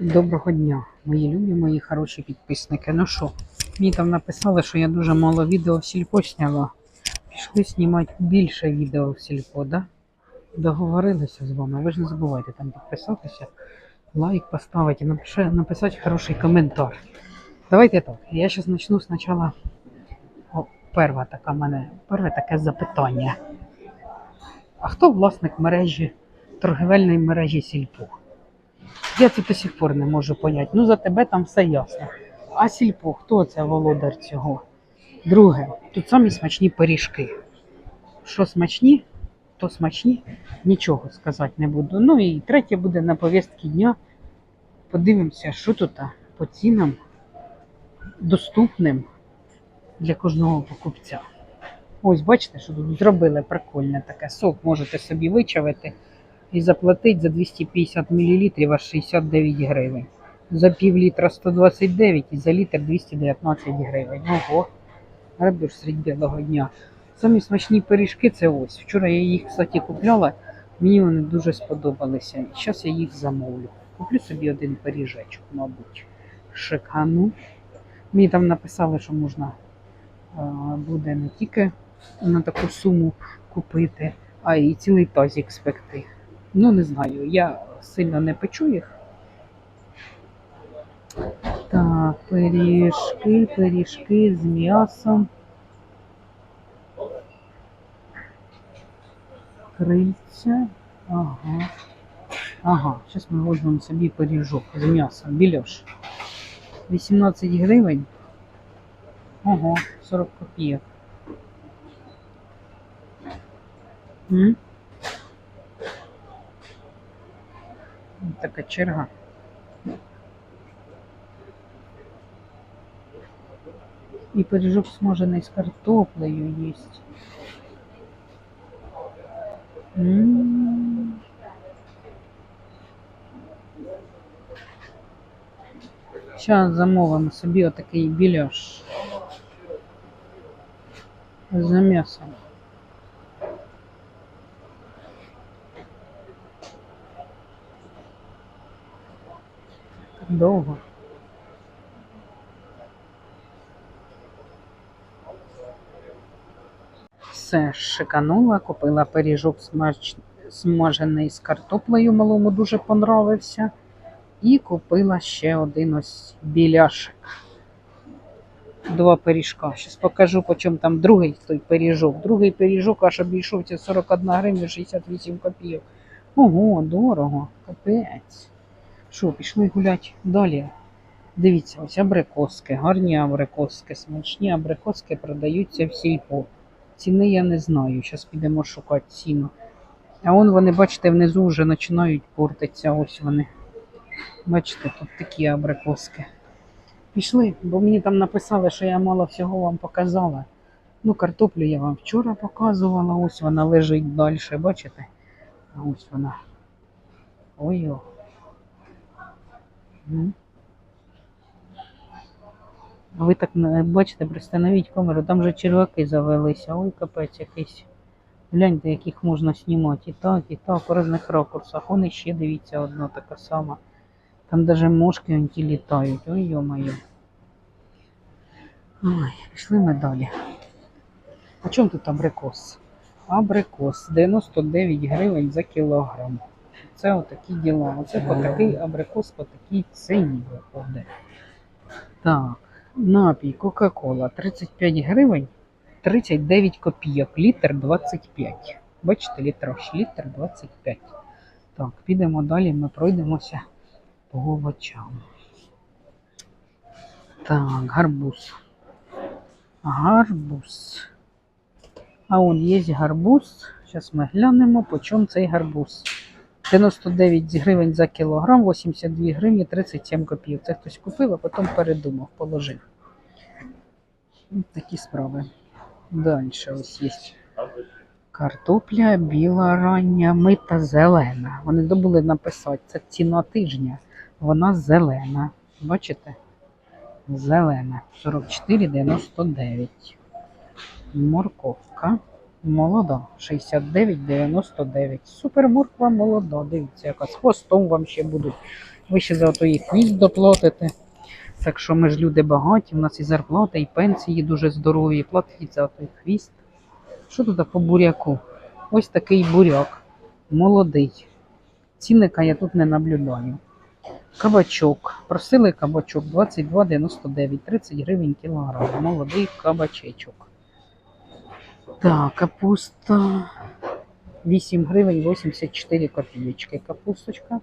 Доброго дня, мої любі, мої хороші підписники. Ну що, мені там написали, що я дуже мало відео в сільпо сняла. Пішли знімати більше відео в сільпо, да? Договорилися з вами. Ви ж не забувайте там підписатися, лайк поставити, напише, написати хороший коментар. Давайте так. Я зараз почну спочатку. О, перва така мене, перше таке запитання. А хто власник мережі, торгівельної мережі сільпо? Я це до сих пор не можу поняти. Ну за тебе там все ясно. А сільпо, хто це володар цього? Друге, тут самі смачні пиріжки. Що смачні, то смачні, нічого сказати не буду. Ну і третє буде на повістки дня. Подивимося, що тут по цінам доступним для кожного покупця. Ось бачите, що тут зробили прикольне таке. Сок можете собі вичавити і заплатити за 250 мл аж 69 гривень. За пів літра 129 і за літр 219 гривень. Ого, грабіж серед білого дня. Самі смачні пиріжки це ось. Вчора я їх, кстати, купляла, мені вони дуже сподобалися. І зараз я їх замовлю. Куплю собі один пиріжечок, мабуть. Шикану. Мені там написали, що можна е, буде не тільки на таку суму купити, а й цілий тазик спекти. Ну, не знаю, я сильно не печу їх. Так, пиріжки, пиріжки з м'ясом. Крильця. Ага. Ага, зараз ми візьмемо собі пиріжок з м'ясом. Більош. 18 гривень. Ого, 40 копійок. Така черга. І пиріжок смажений з картоплею є. М. Зараз замовимо собі отакий біляш за м'ясом. Довго. Все, шиканула, купила пиріжок смач... смажений з картоплею, малому дуже понравився. І купила ще один ось біляшик. Два пиріжка. Зараз покажу, по чому там другий той пиріжок. Другий пиріжок аж обійшовся 41 гривня 68 копійок. Ого, дорого, капець. Що, пішли гуляти далі. Дивіться, ось абрикоски, гарні абрикоски, смачні абрикоски продаються в сільпо. Ціни я не знаю. Зараз підемо шукати ціну. А вон вони, бачите, внизу вже починають портитися. Ось вони. Бачите, тут такі абрикоски. Пішли, бо мені там написали, що я мало всього вам показала. Ну, картоплю я вам вчора показувала, ось вона лежить далі, бачите? Ось вона. Ой-о. Ви так бачите, пристановіть камеру, там же черваки завелися. Ой, капець якийсь. Гляньте, яких можна знімати. І так, і так, у різних ракурсах. Вон іще, дивіться, одна така сама. Там даже мошки ті літають. Ой, йо-моє. Ой, пішли ми далі. А чому тут абрикос? Абрикос 99 гривень за кілограм. Це отакі діла. Оце по такий абрикос по такій ціні виходить. Так, напій Кока-Кола 35 гривень 39 копійок. Літр 25. Бачите, літраж, літр 25. Так, підемо далі, ми пройдемося по овочам. Так, гарбуз. Гарбуз. А он є гарбуз. Зараз ми глянемо, по чому цей гарбуз. 99 гривень за кілограм, 82 гривні 37 копійок. Це хтось купив, а потім передумав, положив. Такі справи. Далі ось є картопля біла рання, мита зелена. Вони добули написати, це ціна тижня. Вона зелена. Бачите? Зелена. 44,99. Морковка. Молода. 69,99. Супер морква молода. Дивіться, яка з хвостом вам ще будуть. Ви ще за і хвіст доплатите. Так що ми ж люди багаті, у нас і зарплата, і пенсії дуже здорові, платить за той хвіст. Що тут по буряку? Ось такий буряк. Молодий. Цінника я тут не наблюдаю. Кабачок. Просили кабачок 22,99, 30 гривень кілограм. Молодий кабачечок. Так, капуста 8 гривень 84 копійочки. Капусточка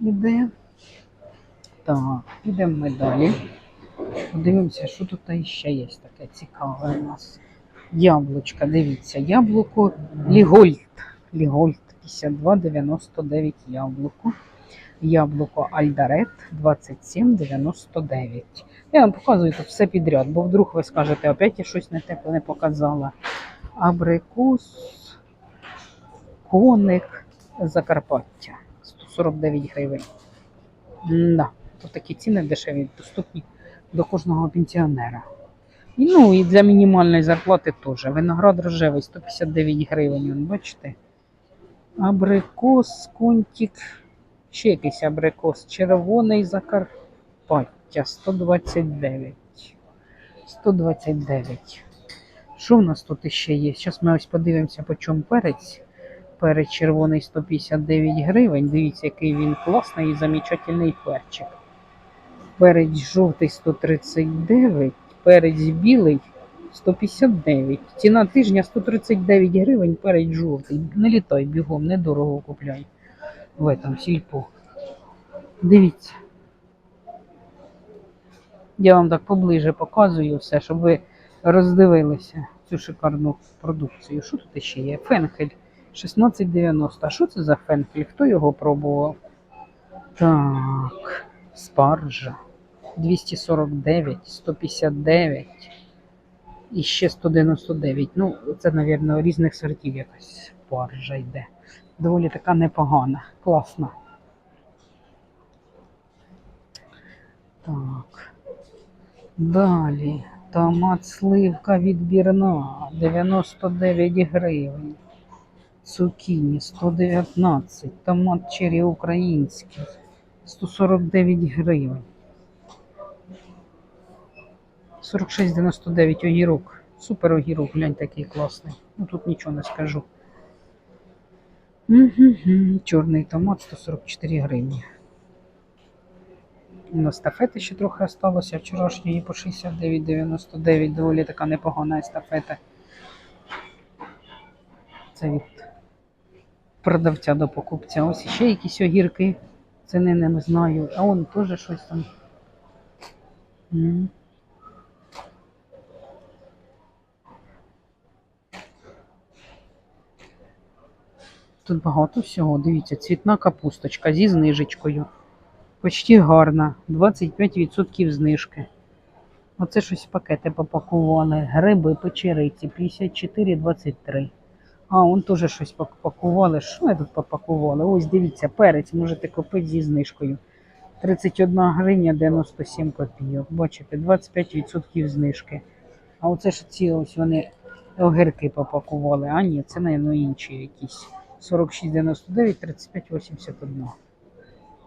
іде. Так, ідемо ми далі. Подивимося, що тут ще є таке цікаве у нас. Яблучка, дивіться, яблуко Лігольд. Лігольд 52,99 яблуко. Яблуко Альдарет 27,99. Я вам показую тут все підряд, бо вдруг ви скажете, опять я щось не те не показала. Абрикос, коник, Закарпаття 149 гривень. Да, тут такі ціни дешеві, доступні до кожного пенсіонера. Ну і для мінімальної зарплати теж. Виноград рожевий 159 гривень, бачите? Абрикос, контик, ще якийсь абрикос, червоний Закарпаття 129. 129. Що в нас тут ще є? Зараз ми ось подивимося, по чому перець. Перець червоний 159 гривень. Дивіться, який він класний і замечательний перчик. Перець жовтий 139, перець білий 159. Ціна тижня 139 гривень, перець жовтий. Не літай бігом, недорого купляй. В этом сільпо. Дивіться. Я вам так поближе показую все, щоб ви роздивилися цю шикарну продукцію. Що тут ще є? Фенхель 16,90. А що це за фенхель? Хто його пробував? Так, спаржа 249, 159 і ще 199. Ну, це, мабуть, різних сортів якась спаржа йде. Доволі така непогана, класна. Так. Далі. Томат сливка відбірна 99 гривень. Цукіні 119. Томат черрі український 149 гривень. 46,99 огірок. Супер огірок, глянь, такий класний. Ну тут нічого не скажу. Угу. Чорний томат 144 гривні. У нас естафети ще трохи осталося. Вчорашньої по 69,99. Доволі така непогана естафета. Це від продавця до покупця. Ось ще якісь огірки. Ціни не знаю. А он теж щось там. Тут багато всього. Дивіться, цвітна капусточка зі знижечкою. Почти гарна. 25% знижки. Оце щось пакети попакували. Гриби, печериці 54,23. А, он теж щось пак- пакували. Що я тут попакували? Ось дивіться, перець можете купити зі знижкою. 31 гривня 97 копійок. Бачите, 25% знижки. А оце ж ці ось вони огірки попакували. А ні, це, мабуть, інші якісь. 46,99, 35,81.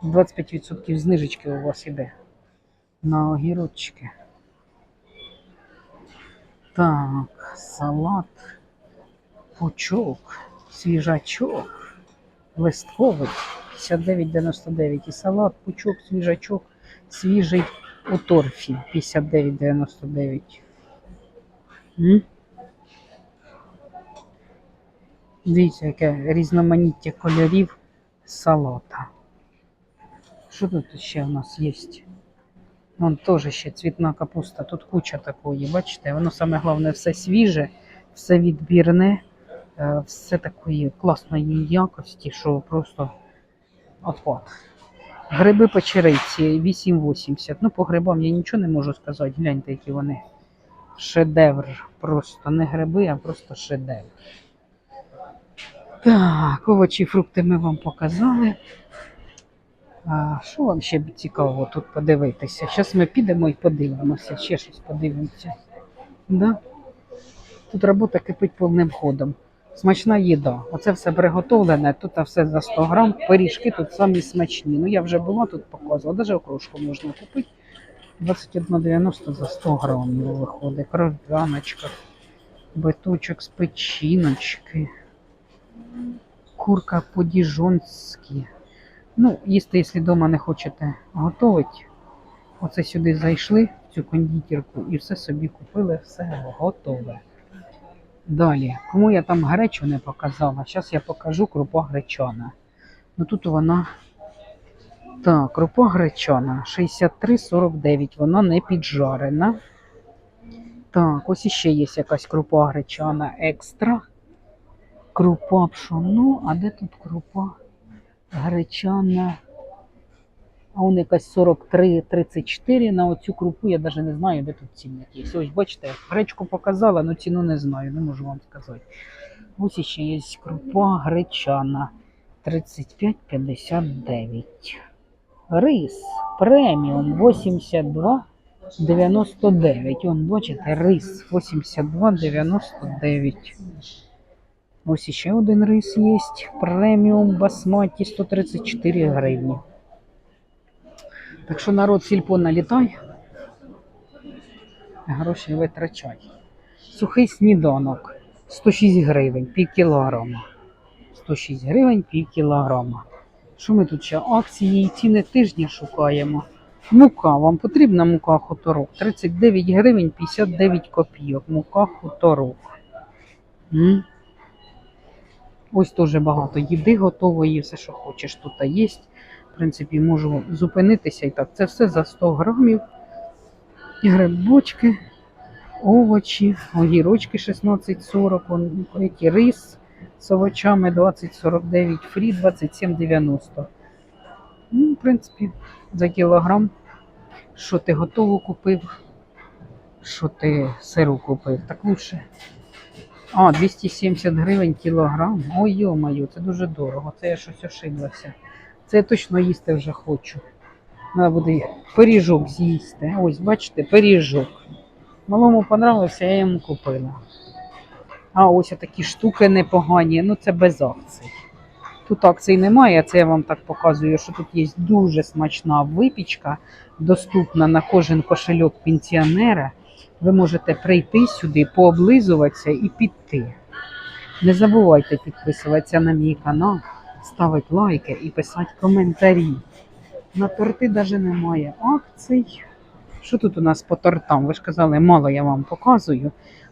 25% знижечки у вас іде на огірочки. Так, салат, пучок, свіжачок, листковий 59,99. І салат, пучок, свіжачок, свіжий у торфі 59,99. Дивіться, яке різноманіття кольорів салата. Що тут ще у нас є? Вон теж ще цвітна капуста. Тут куча такої, бачите? Воно саме головне все свіже, все відбірне, е, все такої класної якості, що просто отпад. Гриби печериці 8,80. Ну, по грибам я нічого не можу сказати. Гляньте, які вони. Шедевр. Просто не гриби, а просто шедевр. Так, овочі, фрукти ми вам показали. А що вам ще цікаво тут подивитися? Зараз ми підемо і подивимося, ще щось подивимося. Да? Тут робота кипить повним ходом. Смачна їда. Оце все приготовлене, тут все за 100 грам. Пиріжки тут самі смачні. Ну я вже була тут показувала, навіть окрошку можна купити. 21,90 за 100 грамів виходить. Кров'яночка, биточок з печіночки, курка по-діжонськи. Ну, їсти, якщо вдома не хочете готувати, оце сюди зайшли, в цю кондитерку, і все собі купили, все готове. Далі, кому я там гречу не показала, зараз я покажу крупа гречана. Ну тут вона. Так, крупа гречана 63,49, вона не піджарена. Так, ось іще є якась крупа гречана екстра. Крупа пшоно, а де тут крупа гречана? А вон якась 43,34 на оцю крупу, я навіть не знаю, де тут цінник є. Ось бачите, гречку показала, але ціну не знаю, не можу вам сказати. Ось ще є крупа гречана 35,59. Рис преміум 82,99. Вон, бачите, рис 82,99. Ось ще один рис є. Преміум басматі 134 гривні. Так що народ сільпо налітай, гроші витрачай. Сухий сніданок 106 гривень, пів кілограма. 106 гривень, пів кілограма. Що ми тут ще? Акції і ціни тижня шукаємо. Мука, вам потрібна мука хуторок? 39 гривень 59 копійок. Мука хуторок. М? Ось теж багато їди готової, все, що хочеш, тут є. В принципі, можу зупинитися і так. Це все за 100 грамів. Грибочки, овочі, огірочки 16,40, які рис з овочами 20,49, фрі 27,90. Ну, в принципі, за кілограм, що ти готово купив, що ти сиру купив, так лучше. А, 270 гривень кілограм. Ой, йо-моє, це дуже дорого. Це я щось ошиблася. Це я точно їсти вже хочу. Треба буде пиріжок з'їсти. Ось, бачите, пиріжок. Малому понравився, я йому купила. А ось такі штуки непогані, ну це без акцій. Тут акцій немає, це я вам так показую, що тут є дуже смачна випічка, доступна на кожен кошельок пенсіонера. Ви можете прийти сюди, пооблизуватися і піти. Не забувайте підписуватися на мій канал, ставити лайки і писати коментарі. На торти навіть немає акцій. Що тут у нас по тортам? Ви ж казали, мало я вам показую.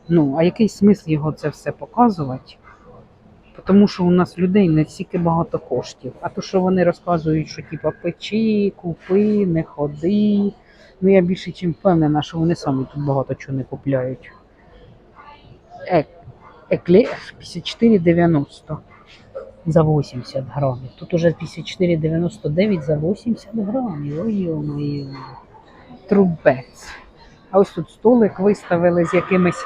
Ну, а який смисл його це все показувати? Тому що у нас людей не стільки багато коштів. А то, що вони розказують, що типа печи, купи, не ходи. Ну я більше чим впевнена, що вони самі тут багато чого не купляють. Е, еклер 54,90 за 80 грамів. Тут уже 54,99 за 80 грамів. Ой-ой-ой. Трубець. А ось тут столик виставили з якимись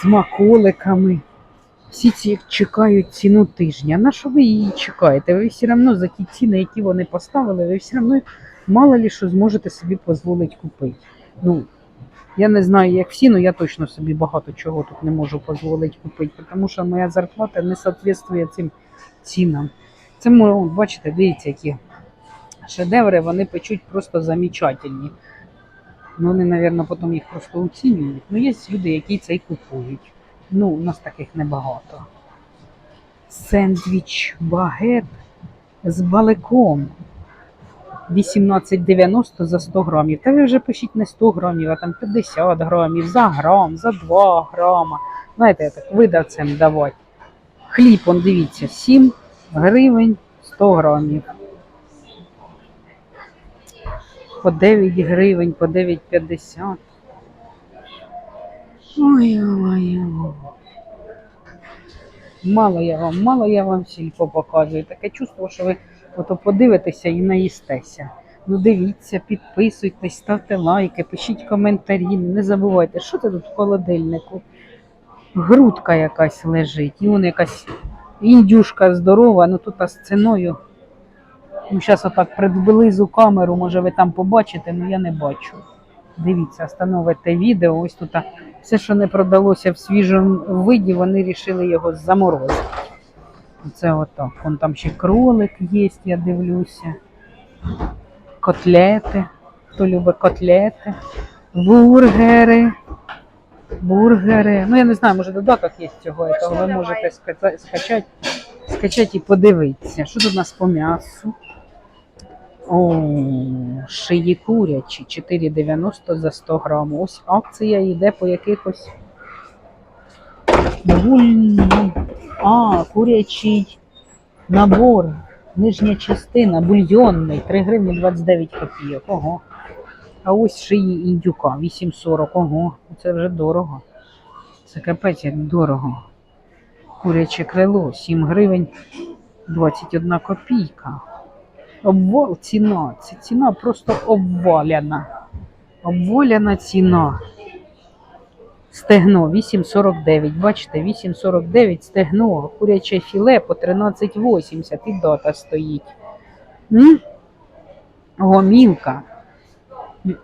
смаколиками. Всі ці чекають ціну тижня. На що ви її чекаєте? Ви все одно за ті ціни, які вони поставили, ви все одно мало ли що зможете собі дозволити купити. Ну, я не знаю, як всі, але я точно собі багато чого тут не можу дозволити купити, тому що моя зарплата не соответствує цим цінам. Це бачите, дивіться, які шедеври вони печуть просто замечательні. Ну, вони, мабуть, потім їх просто оцінюють. Ну, є люди, які це й купують. Ну, у нас таких небагато. Сендвіч багет з баликом. 18,90 за 100 грамів. Та ви вже пишіть не 100 грамів, а там 50 грамів, за грам, за 2 грама. Знаєте, я так видавцем давати. Хліб, он дивіться, 7 гривень 100 грамів. По 9 гривень, по 9,50. Ой, ой, ой. Мало я вам, мало я вам сільпо показую. Таке чувство, що ви ото подивитеся і наїстеся. Ну дивіться, підписуйтесь, ставте лайки, пишіть коментарі. Не забувайте, що це тут в холодильнику. Грудка якась лежить. І вон якась індюшка здорова, ну тут з ціною. Ну, зараз отак приблизу камеру, може ви там побачите, але я не бачу. Дивіться, встановите відео. Ось тут Все, що не продалося в свіжому виді, вони вирішили його заморозити. Це отак. Вон там ще кролик є, я дивлюся. Котлети. Хто любить котлети, бургери. Бургери. Ну, я не знаю, може додаток є цього, того ви можете ска- скачати, скачати і подивитися. Що тут у нас по м'ясу? О, шиї курячі 4,90 за 100 грам. Ось акція йде по якихось. Буль... А, курячий набор. Нижня частина, бульйонний, 3 гривні 29 копійок. Ого. А ось шиї індюка, 8,40. Ого, це вже дорого. Це капець як дорого. Куряче крило, 7 гривень 21 копійка. Обвал ціна. Це ціна просто обваляна. Обваляна ціна. Стегно 8,49. Бачите, 8,49 стегно. Куряче філе по 13,80 і дата стоїть. М? Гомілка.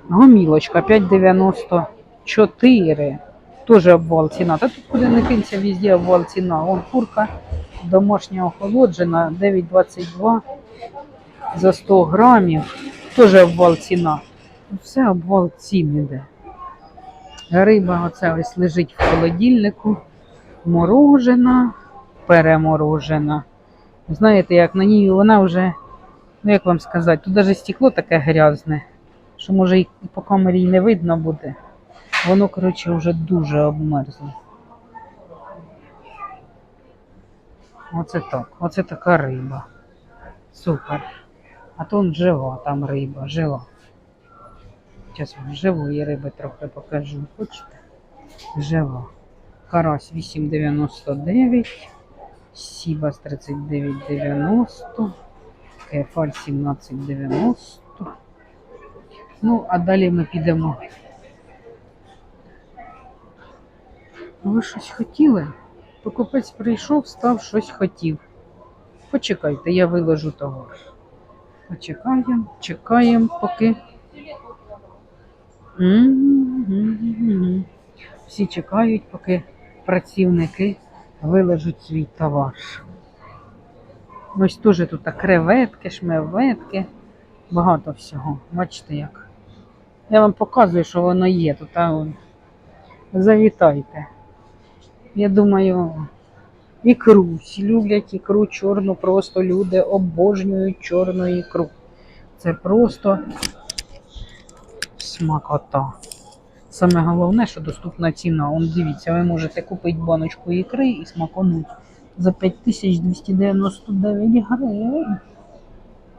Гомілочка 5,94. Тоже обвал ціна. Та тут куди не кинься, везде обвал ціна. Вон курка домашня охолоджена 9,22 за 100 грамів. Теж обвал ціна. Все обвал цін іде. Риба оце ось лежить в холодильнику. Морожена, переморожена. Знаєте, як на ній вона вже, ну як вам сказати, тут навіть стекло таке грязне, що може і по камері не видно буде. Воно, коротше, вже дуже обмерзло. Оце так, оце така риба. Супер. А он жива там риба, жива. Зараз вам живої риби трохи покажу. Хочете? Жива. Карась 8,99, Сібас 39,90, Кефаль 17,90. Ну, а далі ми підемо. Ви щось хотіли? Покупець прийшов, став щось хотів. Почекайте, я виложу товар. Почекаємо, чекаємо, поки. Всі чекають, поки працівники виложуть свій товар. Ось теж тут креветки, шмеветки, багато всього. Бачите як. Я вам показую, що воно є тут. Вон. Завітайте. Я думаю, ікру. Всі люблять ікру чорну, просто люди обожнюють чорну ікру. Це просто смакота. Саме головне, що доступна ціна. Он дивіться, ви можете купити баночку ікри і смаконуть за 5299 гривень.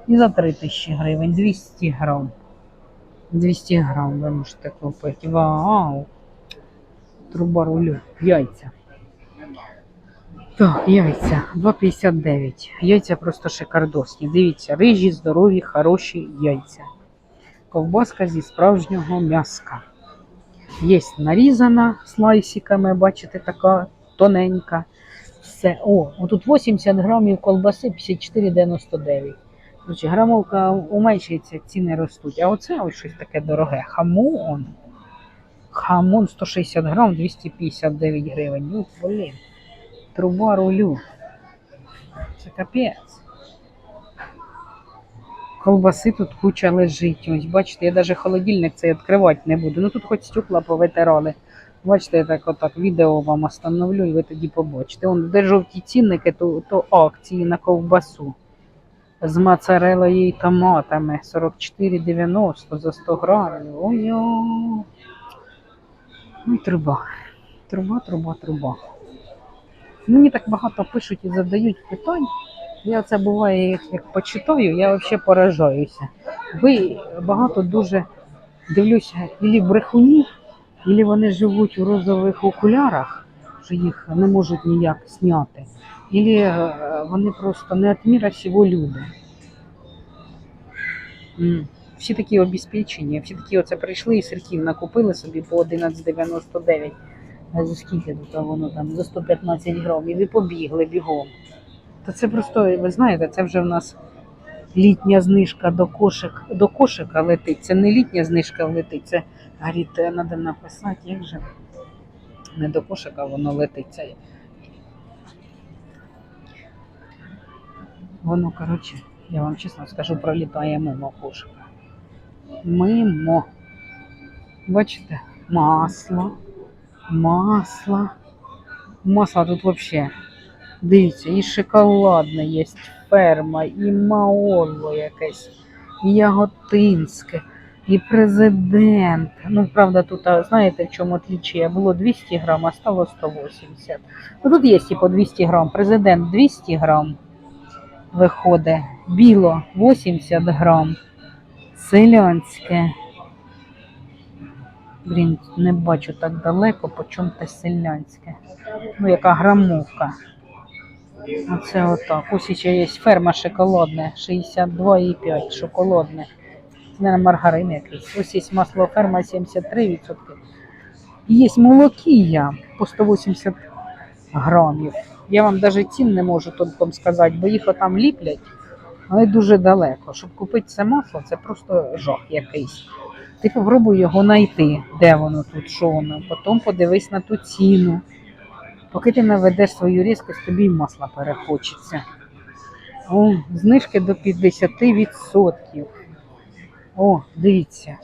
І за 3000 гривень 200 грам. 200 грам ви можете купити. Вау! Труба рулю. Яйця. Так, яйця 2,59. Яйця просто шикардосні. Дивіться, рижі, здорові, хороші яйця. Ковбаска зі справжнього м'яска. Є нарізана слайсиками, бачите, така тоненька. Все. О, отут 80 грамів колбаси 54,99. Значить, грамовка уменшується, ціни ростуть. А оце ось щось таке дороге. Хамон. Хамон 160 грам 259 гривень. Ну, блін. Труба рулю. Це капець. Колбаси тут куча лежить. Ось бачите, я навіть холодильник цей відкривати не буду. Ну тут хоч стекла повитирали. Бачите, я так отак відео вам остановлю і ви тоді побачите. Вон, де жовті цінники, то, то акції на ковбасу. З моцарелою і томатами 44,90 за 100 грамів. Ой-ой. Ну і труба. Труба, труба, труба. Мені так багато пишуть і задають питань. Я це буває, як, почитаю, я взагалі поражаюся. Ви багато дуже дивлюся, ілі брехунів, ілі вони живуть у розових окулярах, що їх не можуть ніяк зняти, ілі е, вони просто не від міра всього люди. Всі такі обезпечені, всі такі оце прийшли і сирків накупили собі по 11,99. А за скільки воно там? За 115 грамів і побігли бігом. Та це просто, ви знаєте, це вже в нас літня знижка до кошик, до кошика летить. Це не літня знижка летить, це говорить, треба написати, як же. Не до кошика, воно летить. Це... Воно, коротше, я вам чесно скажу, пролітає мимо кошика. Мимо. Бачите? Масло. Масло. Масло тут взагалі. Дивіться, і шоколадне є, ферма, і маоло якесь, і яготинське, і президент. Ну, правда, тут, знаєте, в чому отличие? Було 200 грам, а стало 180. Ну, тут є і по 200 грам. Президент 200 грам виходить. Біло 80 грам. Селянське. Блін, не бачу так далеко, по чому те селянське. Ну, яка грамовка. Оце отак. Ось ще є ферма шоколадне, 62,5 шоколадне. Це не маргарин якийсь. Ось є масло ферма 73%. І Є молокія по 180 грамів. Я вам навіть цін не можу толком сказати, бо їх отам ліплять, але дуже далеко. Щоб купити це масло, це просто жах якийсь. Ти попробуй його знайти, де воно тут, що воно. Потім подивись на ту ціну. Поки ти наведеш свою різкость, тобі й масла перехочеться. О, знижки до 50%. О, дивіться.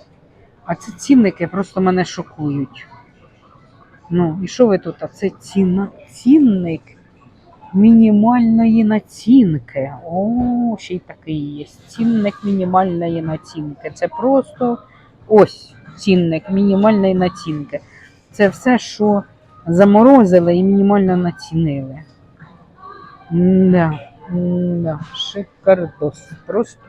А ці цінники просто мене шокують. Ну, і що ви тут? А це ціна, цінник мінімальної націнки. О, ще й такий є. Цінник мінімальної націнки. Це просто ось цінник мінімальної націнки. Це все, що заморозили і мінімально націнили. Да, да, шикардос. Просто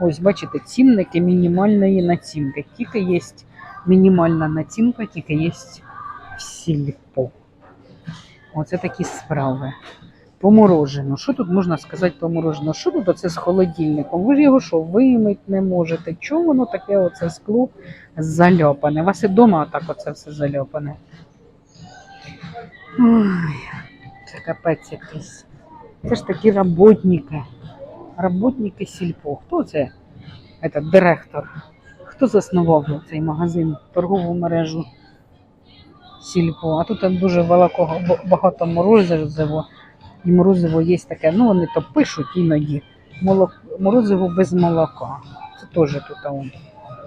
ось бачите, цінники мінімальної націнки. Тільки є мінімальна націнка, тільки є сільпо. Оце такі справи. По морожену. Що тут можна сказати по морожену? Що тут оце з холодильником? Ви ж його що, вимить не можете? Чому воно таке оце скло заляпане? У вас і вдома отак оце все заляпане. Ой, це капець якийсь. Це ж такі роботники. Роботники сільпо. Хто це? Этот директор. Хто заснував цей магазин, торгову мережу сільпо? А тут дуже великого багато морозиво. І морозиво є таке, ну вони то пишуть іноді. Молок... Морозиво без молока. Це теж тут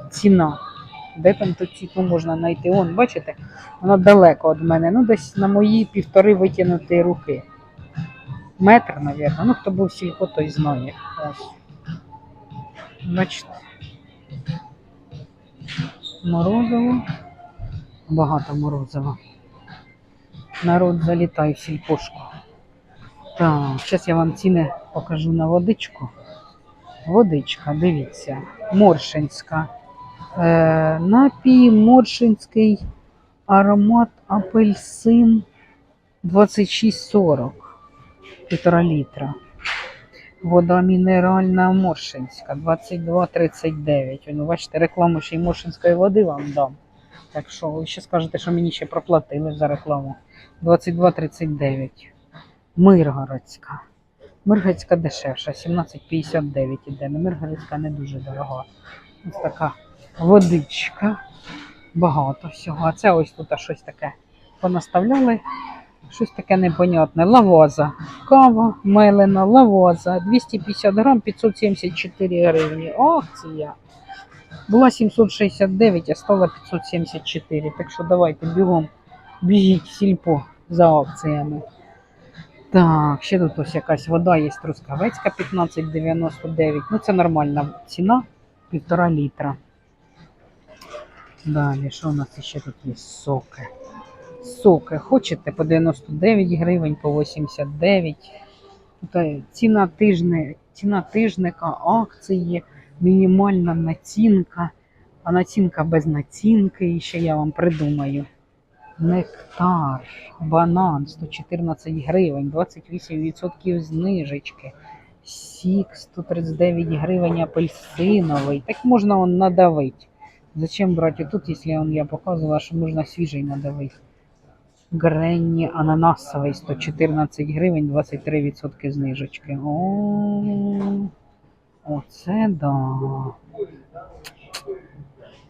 ціна. Де там ту ціну можна знайти? Он, бачите, вона далеко від мене. Ну, десь на мої півтори витягнуті руки. Метр, мабуть. Ну, хто був в сільпо, той знає. Ось. Морозиво. Багато морозива. Народ залітає в сільпошку. Так, зараз я вам ціни покажу на водичку. Водичка, дивіться, Моршинська. Е, напій Моршинський аромат апельсин 26,40 півтора літра. Вода мінеральна Моршинська 22,39. Ну, бачите, рекламу ще й Моршинської води вам дам. Так що ви ще скажете, що мені ще проплатили за рекламу. 22,39. Миргородська. Миргородська дешевша, 17,59 іде. Ну, Миргородська не дуже дорога. Ось така водичка. Багато всього. А це ось тут щось таке понаставляли. Щось таке непонятне. Лавоза. Кава, мелена, лавоза. 250 грам, 574 гривні. Акція. Була 769, а стала 574. Так що давайте бігом біжіть сільпо за акціями. Так, ще тут ось якась вода є трускавецька 15,99. Ну, це нормальна ціна, півтора літра. Далі, що у нас ще тут є? Соки. Соки. Хочете по 99 гривень, по 89. Тут е, ціна тижня, ціна тижника, акції, мінімальна націнка, а націнка без націнки. І ще я вам придумаю. Нектар, банан 114 гривень, 28% знижечки. Сік 139 гривень апельсиновий. Так можна он надавити. Зачем брати тут, якщо он, я показувала, що можна свіжий надавити. Гренні ананасовий 114 гривень, 23% знижечки. О, оце да.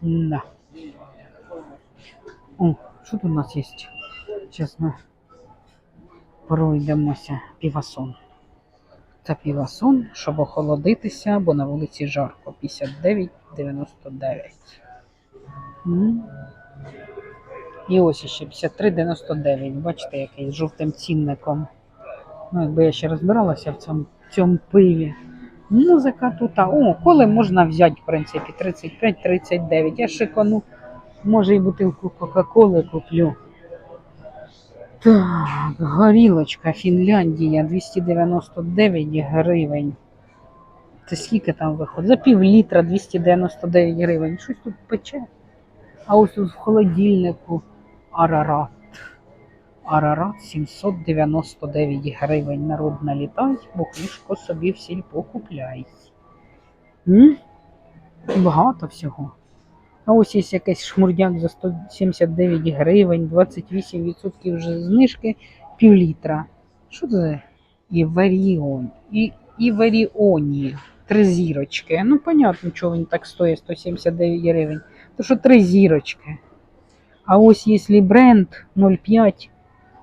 Да. О, що тут у нас є? Ми пройдемося півасон. Це півасон, щоб охолодитися, бо на вулиці жарко 59,99. І ось ще 53,99. Бачите, який з жовтим цінником. Ну, якби я ще розбиралася в цьому, в цьому пиві. Музика тут. О, коли можна взяти, в принципі, 35-39. Я шикану, може і бутилку Кока-Коли куплю. Так, горілочка Фінляндія 299 гривень. Це скільки там виходить? За пів літра 299 гривень. Щось тут пече. А ось в холодильнику Арарат. Арарат 799 гривень. Народ налітай, бо книжко собі в сільпо купляй. М? Багато всього. А ось є якийсь шмурдяк за 179 гривень, 28% вже знижки, пів літра. Що це? Іваріон. І, Іваріоні. Три зірочки. Ну, понятно, чого він так стоїть 179 гривень. То що три зірочки. А ось якщо бренд 0,5,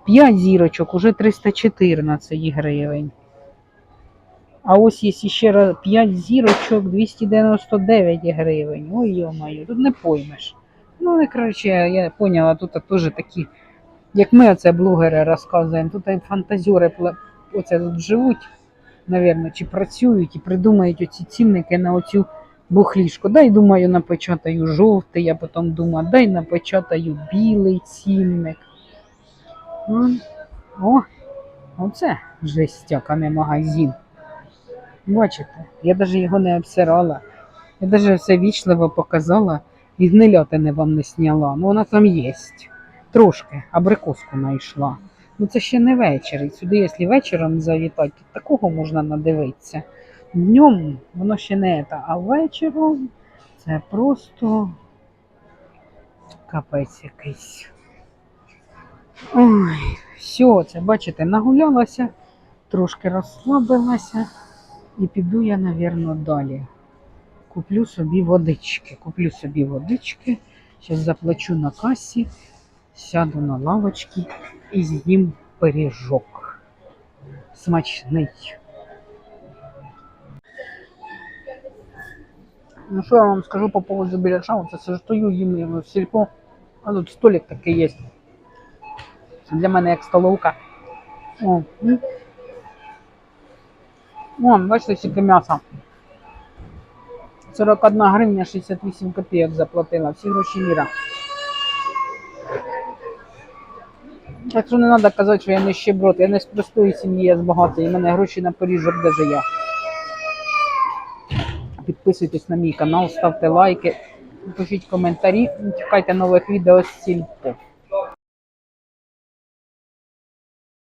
5 зірочок, уже 314 гривень. А ось є ще раз 5 зірочок 299 гривень. Ой, йо-моє, тут не поймеш. Ну, не коротше, я, поняла, тут теж такі, як ми оце блогери розказуємо, тут пла- оце тут живуть, напевно, чи працюють і придумають оці цінники на оцю бухлішку. Дай, думаю, напечатаю жовтий, я потім думаю, дай напечатаю білий цінник. О, оце жестяк, а не магазин. Бачите, я навіть його не обсирала. Я навіть все вічливо показала і гнильотини вам не сняла. Ну вона там є. Трошки абрикоску знайшла. Ну це ще не вечір. І сюди, якщо вечором завітати, такого можна надивитися. Днем воно ще не це, а вечором це просто капець якийсь. Ой, все, це бачите, нагулялася, трошки розслабилася. І піду я, напевно, далі. Куплю собі водички. Куплю собі водички. Зараз заплачу на касі, сяду на лавочки і з'їм пиріжок. Смачний. Ну що я вам скажу по поводу біляша? Це все стою, їм в сільпо. А тут столик такий. Це для мене як столовка. О. О, бачите, скільки м'яса. 41 гривня 68 копійок заплатила. Всі гроші міра. Так що не треба казати, що я не щеброт. Я не з простої сім'ї, я з багатої. У мене гроші на поріжок даже я. Підписуйтесь на мій канал, ставте лайки, пишіть коментарі, чекайте нових відео з сільпо.